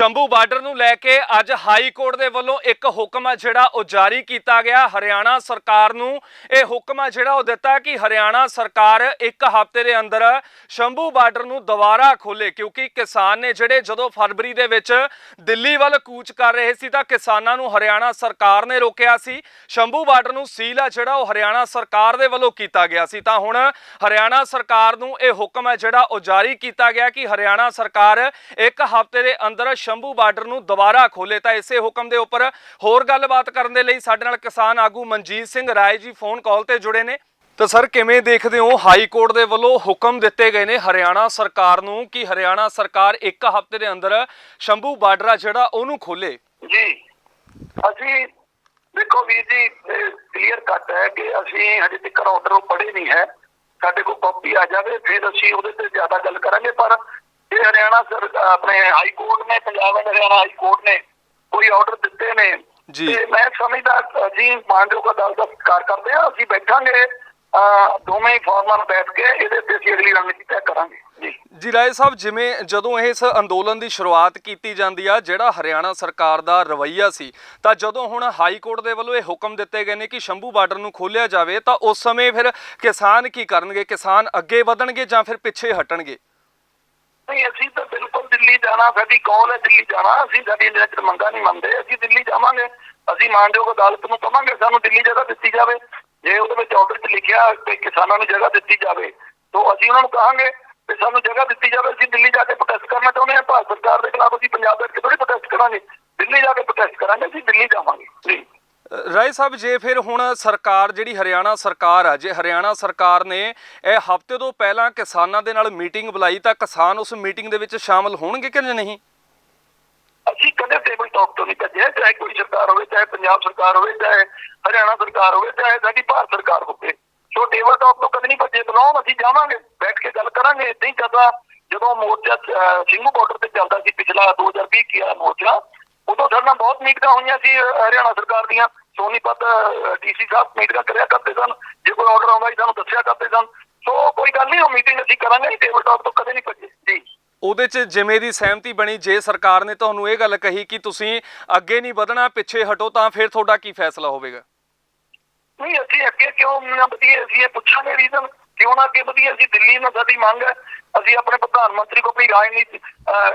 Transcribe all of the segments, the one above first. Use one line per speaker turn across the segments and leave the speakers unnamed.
Shambhu border ਨੂੰ ਲੈ ਕੇ ਅੱਜ ਹਾਈ ਕੋਰਟ ਦੇ ਵੱਲੋਂ ਇੱਕ ਹੁਕਮ ਹੈ ਜਿਹੜਾ ਉਹ ਜਾਰੀ ਕੀਤਾ ਗਿਆ। ਹਰਿਆਣਾ ਸਰਕਾਰ ਨੂੰ ਇਹ ਹੁਕਮ ਹੈ ਜਿਹੜਾ ਉਹ ਦਿੱਤਾ ਕਿ ਹਰਿਆਣਾ ਸਰਕਾਰ ਇੱਕ ਹਫ਼ਤੇ ਦੇ ਅੰਦਰ ਸ਼ੰਭੂ ਬਾਰਡਰ ਨੂੰ ਦੁਬਾਰਾ ਖੋਲੇ ਕਿਉਂਕਿ ਕਿਸਾਨ ਨੇ ਜਿਹੜੇ ਜਦੋਂ ਫਰਵਰੀ ਦੇ ਵਿੱਚ ਦਿੱਲੀ ਵੱਲ ਕੂਚ ਕਰ ਰਹੇ ਸੀ ਤਾਂ ਕਿਸਾਨਾਂ ਨੂੰ ਹਰਿਆਣਾ ਸਰਕਾਰ ਨੇ ਰੋਕਿਆ ਸੀ। ਸ਼ੰਭੂ ਬਾਰਡਰ ਨੂੰ ਸੀਲ ਆ ਜਿਹੜਾ ਉਹ ਹਰਿਆਣਾ ਸਰਕਾਰ ਦੇ ਵੱਲੋਂ ਕੀਤਾ ਗਿਆ ਸੀ। ਤਾਂ ਹੁਣ ਹਰਿਆਣਾ ਸਰਕਾਰ ਨੂੰ ਇਹ ਹੁਕਮ ਹੈ ਜਿਹੜਾ ਉਹ ਜਾਰੀ ਕੀਤਾ ਗਿਆ ਕਿ ਹਰਿਆਣਾ ਸਰਕਾਰ ਇੱਕ ਹਫ਼ਤੇ ਦੇ ਅੰਦਰ ਸ਼ੰਭੂ ਬਾਰਡਰ ਨੂੰ ਦੁਬਾਰਾ ਖੋਲੇ ਤਾਂ ਇਸੇ ਹੁਕਮ ਦੇ ਉੱਪਰ ਹੋਰ ਗੱਲਬਾਤ ਕਰਨ ਦੇ ਲਈ ਸਾਡੇ ਨਾਲ ਕਿਸਾਨ ਆਗੂ ਮਨਜੀਤ ਸਿੰਘ ਰਾਏ ਜੀ ਫੋਨ ਕਾਲ ਤੇ ਜੁੜੇ ਨੇ। ਤਾਂ ਸਰ, ਕਿਵੇਂ ਦੇਖਦੇ ਹੋ ਹਾਈ ਕੋਰਟ ਦੇ ਵੱਲੋਂ ਹੁਕਮ ਦਿੱਤੇ ਗਏ ਨੇ ਹਰਿਆਣਾ ਸਰਕਾਰ ਨੂੰ ਕਿ ਹਰਿਆਣਾ ਸਰਕਾਰ ਇੱਕ ਹਫ਼ਤੇ ਦੇ ਅੰਦਰ ਸ਼ੰਭੂ ਬਾਰਡਰ ਆ ਜਿਹੜਾ ਉਹਨੂੰ ਖੋਲੇ
ਜੀ, ਅਸੀਂ ਦੇਖੋ ਵੀਰ ਜੀ ਕਲੀਅਰ ਕੱਟ ਹੈ ਕਿ ਅਸੀਂ ਹਜੇ ਤੱਕ ਆਰਡਰ ਪੜ੍ਹੇ ਨਹੀਂ ਹੈ। ਸਾਡੇ ਕੋਲ ਕਾਪੀ ਆ ਜਾਵੇ, ਫਿਰ ਅਸੀਂ ਉਹਦੇ ਤੇ ਜ਼ਿਆਦਾ ਗੱਲ ਕਰਾਂਗੇ, ਪਰ ਇਹ ਹਰਿਆਣਾ ਸਰ ਆਪਣੇ ਹਾਈ ਕੋਰਟ ਨੇ Punjab and Haryana high court ਨੇ ਕੋਈ ਆਰਡਰ ਦਿੱਤੇ ਨੇ।
ਜੀ।
ਮੈਂ ਸਮਝਦਾ ਅਸੀਂ ਮਾਨਯੋਗ ਅਦਾਲਤ ਦਾ ਸਤਿਕਾਰ ਕਰਦੇ ਹਾਂ ਅਸੀਂ ਬੈਠਾਂਗੇ ਦੋਵੇਂ ਫਾਰਮਰ ਬੈਠ ਕੇ ਇਹਦੇ ਤੇ ਅਸੀਂ ਅਗਲੀ ਰਣਨੀਤੀ ਤੈਅ ਕਰਾਂਗੇ। ਜੀ।
ਜੀ ਰਾਏ ਸਾਹਿਬ ਜਿਵੇਂ ਜਦੋਂ ਇਸ ਅੰਦੋਲਨ ਦੀ ਸ਼ੁਰੂਆਤ ਕੀਤੀ ਜਾਂਦੀ ਆ ਜਿਹੜਾ ਹਰਿਆਣਾ ਸਰਕਾਰ ਦਾ ਰਵੱਈਆ ਸੀ ਤਾਂ ਜਦੋਂ ਹੁਣ ਹਾਈ ਕੋਰਟ ਦੇ ਵੱਲੋਂ ਇਹ ਹੁਕਮ ਦਿੱਤੇ ਗਏ ਨੇ ਕਿ ਸ਼ੰਭੂ ਬਾਰਡਰ ਨੂੰ ਖੋਲਿਆ ਜਾਵੇ ਤਾਂ ਉਸ ਸਮੇਂ ਫਿਰ ਕਿਸਾਨ ਕੀ ਕਰਨਗੇ? ਕਿਸਾਨ ਅੱਗੇ ਵਧਣਗੇ ਜਾਂ ਫਿਰ ਪਿੱਛੇ ਹਟਣਗੇ?
ਨਹੀਂ, ਅਸੀਂ ਤਾਂ ਬਿਲਕੁਲ ਦਿੱਲੀ ਜਾਣਾ, ਸਾਡੀ ਕੌਲ ਹੈ ਦਿੱਲੀ ਜਾਣਾ, ਅਸੀਂ ਸਾਡੀ ਇੰਨੇ ਚਿਰ ਮੰਗਾ ਨਹੀਂ ਮੰਨਦੇ, ਅਸੀਂ ਦਿੱਲੀ ਜਾਵਾਂਗੇ, ਅਸੀਂ ਮਾਨਯੋਗ ਅਦਾਲਤ ਨੂੰ ਕਵਾਂਗੇ, ਸਾਨੂੰ ਦਿੱਲੀ ਜਗ੍ਹਾ ਦਿੱਤੀ ਜਾਵੇ, ਜੇ ਉਹਦੇ ਵਿੱਚ ਆਰਡਰ 'ਚ ਲਿਖਿਆ ਕਿ ਕਿਸਾਨਾਂ ਨੂੰ ਜਗ੍ਹਾ ਦਿੱਤੀ ਜਾਵੇ, ਤਾਂ ਅਸੀਂ ਉਹਨਾਂ ਨੂੰ ਕਹਾਂਗੇ ਕਿ ਸਾਨੂੰ ਜਗ੍ਹਾ ਦਿੱਤੀ ਜਾਵੇ, ਅਸੀਂ ਦਿੱਲੀ ਜਾ ਕੇ ਪ੍ਰੋਟੈਸਟ ਕਰਨਾ ਚਾਹੁੰਦੇ ਹਾਂ, ਭਾਰਤ ਸਰਕਾਰ ਦੇ ਖਿਲਾਫ ਅਸੀਂ ਪੰਜਾਬ ਬੈਠ ਕੇ ਥੋੜੀ ਪ੍ਰੋਟੈਸਟ ਕਰਾਂਗੇ, ਦਿੱਲੀ ਜਾ ਕੇ ਪ੍ਰੋਟੈਸਟ ਕਰਾਂਗੇ, ਅਸੀਂ ਦਿੱਲੀ ਜਾਵਾਂਗੇ, ਜੀ।
ਰਾਏ ਸਾਹਿਬ ਜੇ ਫਿਰ ਹੁਣ ਸਰਕਾਰ ਜਿਹੜੀ ਹਰਿਆਣਾ ਸਰਕਾਰ ਆ ਜੇ ਹਰਿਆਣਾ ਸਰਕਾਰ ਨੇ ਇਹ ਹਫ਼ਤੇ ਤੋਂ ਪਹਿਲਾਂ ਕਿਸਾਨਾਂ ਦੇ ਨਾਲ ਮੀਟਿੰਗ ਬੁਲਾਈ ਤਾਂ ਕਿਸਾਨ ਉਸ ਮੀਟਿੰਗ ਦੇ ਵਿੱਚ ਸ਼ਾਮਲ ਹੋਣਗੇ ਕਿ ਨਹੀਂ?
ਅਸੀਂ ਕਦੇ ਟੇਬਲ ਟਾਕ ਤੋਂ ਨਹੀਂ ਭੱਜੇ ਚਾਹੇ ਕੋਈ ਸਰਕਾਰ ਹੋਵੇ ਚਾਹੇ ਪੰਜਾਬ ਸਰਕਾਰ ਹੋਵੇ ਚਾਹੇ ਹਰਿਆਣਾ ਸਰਕਾਰ ਹੋਵੇ ਚਾਹੇ ਸਾਡੀ ਭਾਰਤ ਸਰਕਾਰ ਹੋਵੇ। ਸੋ ਟੇਬਲ ਟਾਕ ਤੋਂ ਕਦੇ ਨਹੀਂ ਭੱਜੇ ਬੁਲਾਓ ਅਸੀਂ ਜਾਵਾਂਗੇ ਬੈਠ ਕੇ ਗੱਲ ਕਰਾਂਗੇ। ਇਦਾਂ ਹੀ ਕਰਦਾ ਜਦੋਂ ਮੋਰਚਾ ਅਹ, ਸਿੰਘੂ ਬਾਰਡਰ ਤੇ ਚੱਲਦਾ ਸੀ ਪਿਛਲਾ 2020 ਕੀਆ ਮੋਰਚਾ ਉਦੋਂ ਸਾਡੇ ਨਾਲ ਬਹੁਤ ਮੀਟਿੰਗਾਂ ਹੋਈਆਂ ਸੀ ਹਰਿਆਣਾ ਸਰਕਾਰ ਦੀਆਂ। ਸੋਨੀਪਤ ਡੀਸੀ ਸਾਹਿਬ ਮੀਟਿੰਗਾਂ ਕਰਿਆ ਕਰਦੇ ਸਨ। ਜੇ ਕੋਈ ਆਰਡਰ ਆਉਂਦਾ ਸੀ ਸਾਨੂੰ ਦੱਸਿਆ ਕਰਦੇ ਸਨ। ਸੋ ਕੋਈ ਗੱਲ ਨਹੀਂ ਉਹ ਮੀਟਿੰਗ ਅਸੀਂ ਕਰਾਂਗੇ ਟੇਬਲ ਟਾਕ ਤੋਂ ਕਦੇ ਨਹੀਂ ਭੱਜੇ। ਜੀ।
ਉਹਦੇ 'ਚ ਜਿਵੇਂ ਦੀ ਸਹਿਮਤੀ ਬਣੀ ਜੇ ਸਰਕਾਰ ਨੇ ਤੁਹਾਨੂੰ ਇਹ ਗੱਲ ਕਹੀ ਕਿ ਤੁਸੀਂ ਅੱਗੇ ਨਹੀਂ ਵਧਣਾ ਪਿੱਛੇ ਹਟੋ ਤਾਂ ਫਿਰ ਤੁਹਾਡਾ ਕੀ ਫੈਸਲਾ ਹੋਵੇਗਾ?
ਨਹੀਂ ਅਸੀਂ ਅੱਗੇ ਕਿਉਂ ਨਾ ਵਧੀਏ? ਅਸੀਂ ਇਹ ਪੁੱਛਾਂਗੇ ਰੀਜ਼ਨ ਕਿਉਂ ਨਾ ਅੱਗੇ ਵਧੀਏ। ਅਸੀਂ ਦਿੱਲੀ ਨਾਲ ਸਾਡੀ ਮੰਗ ਹੈ। ਅਸੀਂ ਆਪਣੇ ਪ੍ਰਧਾਨ ਮੰਤਰੀ ਕੋਲ ਆਪਣੀ ਰਾਜਨੀਤੀ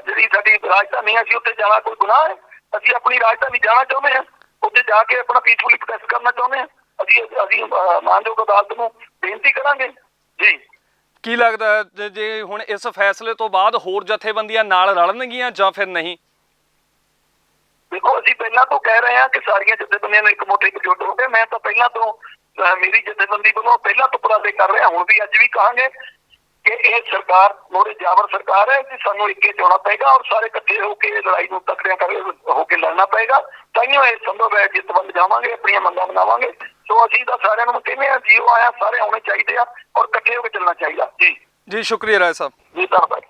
ਜਿਹੜੀ ਸਾਡੀ ਰਾਜਧਾਨੀ ਹੈ ਅਸੀਂ ਉੱਥੇ ਜਾਣਾ ਕੋਈ ਗੁਨਾਹ ਹੈ। ਅਸੀਂ ਆਪਣੀ ਰਾਜਧਾਨੀ ਜਾਣਾ ਚਾਹੁੰਦੇ ਹਾਂ। ਉੱਥੇ ਜਾ ਕੇ ਆਪਣਾ ਪੀਸਫੁਲੀ ਪ੍ਰੋਟੈਸਟ ਕਰਨਾ ਚਾਹੁੰਦੇ ਹਾਂ। ਅਸੀਂ ਅਸੀਂ ਮਾਨਯੋਗ ਅਦਾਲਤ ਨੂੰ ਬੇਨਤੀ ਕਰਾਂਗੇ। ਜੀ।
ਕੀ ਲੱਗਦਾ ਹੈ ਜੇ- ਹੁਣ ਇਸ ਫੈਸਲੇ ਤੋਂ ਬਾਅਦ ਹੋਰ ਜਥੇਬੰਦੀਆਂ ਨਾਲ ਰਲਣਗੀਆਂ ਜਾਂ ਫਿਰ ਨਹੀਂ?
ਦੇਖੋ ਅਸੀਂ ਪਹਿਲਾਂ ਤੋਂ ਕਹਿ ਰਹੇ ਹਾਂ ਕਿ ਸਾਰੀਆਂ ਜਥੇਬੰਦੀਆਂ ਨੂੰ ਇੱਕ ਮੋਟੇ ਇਕਜੁੱਟ ਹੋ ਕੇ ਮੈਂ ਤਾਂ ਪਹਿਲਾਂ ਤੋਂ ਮੇਰੀ ਜਥੇਬੰਦੀ ਵੱਲੋਂ ਪਹਿਲਾਂ ਤੋਂ ਉਪਰਾਲੇ ਕਰ ਰਿਹਾ। ਹੁਣ ਵੀ ਅੱਜ ਵੀ ਕਹਾਂਗੇ ਕਿ ਇਹ ਸਰਕਾਰ ਮੋਰੇ ਜਾਬਰ ਸਰਕਾਰ ਹੈ ਕਿ ਸਾਨੂੰ ਇੱਕੇ ਚੋਣਾ ਪਏਗਾ ਔਰ ਸਾਰੇ ਇਕੱਠੇ ਹੋ ਕੇ ਲੜਾਈ ਨੂੰ ਤਕੜਿਆਂ ਕਰ ਹੋ ਕੇ ਲੜਨਾ ਪਏਗਾ। ਤਾਈਓ ਇਹ ਸੰਭਵ ਹੈ ਜਿੱਤ ਵੱਲ ਜਾਵਾਂਗੇ ਆਪਣੀਆਂ ਮੰਗਾਂ ਮਨਾਵਾਂਗੇ। ਸੋ ਅਸੀਂ ਤਾਂ ਸਾਰਿਆਂ ਨੂੰ ਕਹਿੰਦੇ ਹਾਂ ਜੀਓ ਆਇਆ ਸਾਰੇ ਆਉਣੇ ਚਾਹੀਦੇ ਆ ਔਰ ਇਕੱਠੇ ਹੋ ਕੇ ਚੱਲਣਾ ਚਾਹੀਦਾ। ਜੀ।
ਜੀ ਸ਼ੁਕਰੀਆ ਰਾਏ ਸਾਹਿਬ।
ਜੀ ਧੰਨਵਾਦ।